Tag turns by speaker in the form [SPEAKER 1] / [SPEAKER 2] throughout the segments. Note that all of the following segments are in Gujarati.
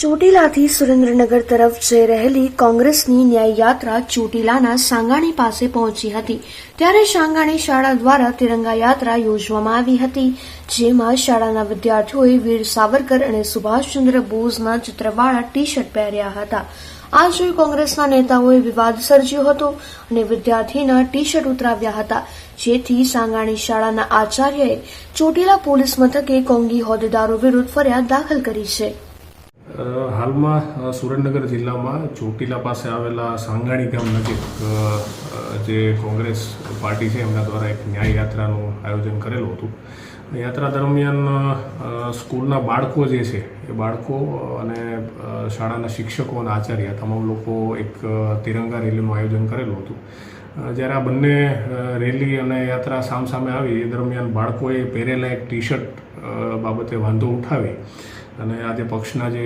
[SPEAKER 1] ચોટીલાથી સુરેન્દ્રનગર તરફ જઈ રહેલી કોંગ્રેસની ન્યાય યાત્રા ચોટીલાના સાંગાણી પાસે પહોંચી હતી. ત્યારે સાંગાણી શાળા દ્વારા તિરંગા યાત્રા યોજવામાં આવી હતી, જેમાં શાળાના વિદ્યાર્થીઓએ વીર સાવરકર અને સુભાષચંદ્ર બોઝના ચિત્રવાળા ટી શર્ટ પહેર્યા હતા. આ જોઈ કોંગ્રેસના નેતાઓએ વિવાદ સર્જ્યો હતો અને વિદ્યાર્થીના ટી શર્ટ ઉતરાવ્યા હતા. જેથી સાંગાણી શાળાના આચાર્યએ ચોટીલા પોલીસ મથકે કોંગી હોદ્દેદારો વિરુદ્ધ ફરિયાદ દાખલ કરી છે.
[SPEAKER 2] હાલમાં સુરેન્દ્રનગર જિલ્લામાં ચોટીલા પાસે આવેલા સાંગાણી ગામ નજીક જે કોંગ્રેસ પાર્ટી છે, એમના દ્વારા એક ન્યાય યાત્રાનું આયોજન કરેલું હતું. યાત્રા દરમિયાન સ્કૂલના બાળકો જે છે, એ બાળકો અને શાળાના શિક્ષકો અને આચાર્ય, તમામ લોકો એક તિરંગા રેલીનું આયોજન કરેલું હતું. જ્યારે આ બંને રેલી અને યાત્રા સામસામે આવી, એ દરમિયાન બાળકોએ પહેરેલા એક ટી શર્ટ બાબતે વાંધો ઉઠાવી અને આજે પક્ષના જે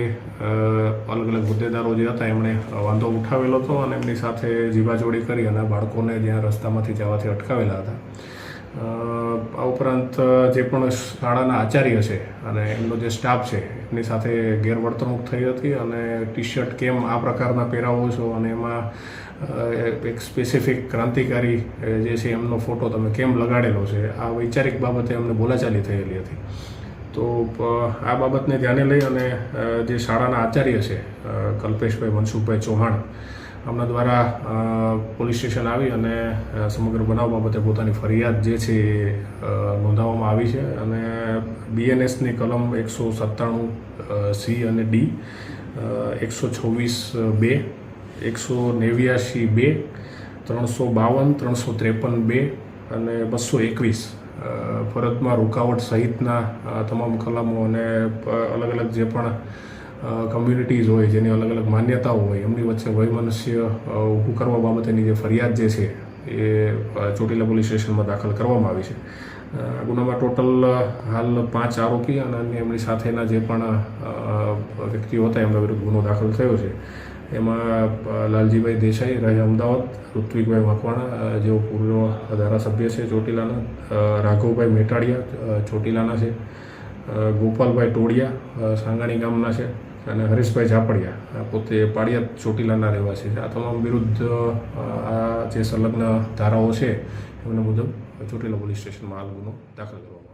[SPEAKER 2] અલગ અલગ હોદ્દેદારો જે હતા, એમણે વાંધો ઉઠાવેલો હતો અને એમની સાથે જીવાજોડી કરી અને બાળકોને જ્યાં રસ્તામાંથી જવાથી અટકાવેલા હતા. આ ઉપરાંત જે પણ શાળાના આચાર્ય છે અને એમનો જે સ્ટાફ છે, એમની સાથે ગેરવર્તણૂક થઈ હતી અને ટી શર્ટ કેમ આ પ્રકારના પહેરાવો છો અને એમાં એક સ્પેસિફિક ક્રાંતિકારી જે છે એમનો ફોટો તમે કેમ લગાડેલો છે, આ વૈચારિક બાબતે એમને બોલાચાલી થયેલી હતી. તો આ બાબતને ધ્યાને લઈ અને જે શાળાના આચાર્ય છે કલ્પેશભાઈ મનસુખભાઈ ચૌહાણ આમના દ્વારા પોલીસ સ્ટેશન આવી અને સમગ્ર બનાવ બાબતે પોતાની ફરિયાદ જે છે એ નોંધાવવામાં આવી છે અને બીએનએસની કલમ એકસો સત્તાણું સી અને ડી એકસો છવ્વીસ બે, એકસો નેવ્યાશી બે, ત્રણસો બાવન, ત્રણસો ત્રેપન બે અને બસો એકવીસ ફરજમાં રૂકાવટ સહિતના તમામ કલમો અને અલગ અલગ જે પણ કમ્યુનિટીઝ હોય જેની અલગ અલગ માન્યતાઓ હોય એમની વચ્ચે વયમનસ્ય અ, ઊભું કરવા બાબતેની જે ફરિયાદ જે છે એ ચોટીલા પોલીસ સ્ટેશનમાં દાખલ કરવામાં આવી છે. આ ગુનામાં ટોટલ હાલ પાંચ આરોપી અને અન્ય એમની સાથેના જે પણ વ્યક્તિઓ હતા એમના વિરુદ્ધ ગુનો દાખલ થયો છે. એમાં લાલજીભાઈ દેસાઈ રહે અમદાવાદ ઋત્વિકભાઈ મકવાણા જેઓ પૂર્વ ધારાસભ્ય છે ચોટીલાના રાઘવભાઈ મેટાડિયા ચોટીલાના છે ગોપાલભાઈ ટોડિયા સાંગાણી ગામના છે અને હરીશભાઈ ઝાપડિયા પોતે પાળિયા ચોટીલાના રહેવાસી છે. આ તમામ વિરુદ્ધ આ જે સંલગ્ન ધારાઓ છે, એમના મુજબ ચોટીલા પોલીસ સ્ટેશનમાં આ ગુનો દાખલ કરવામાં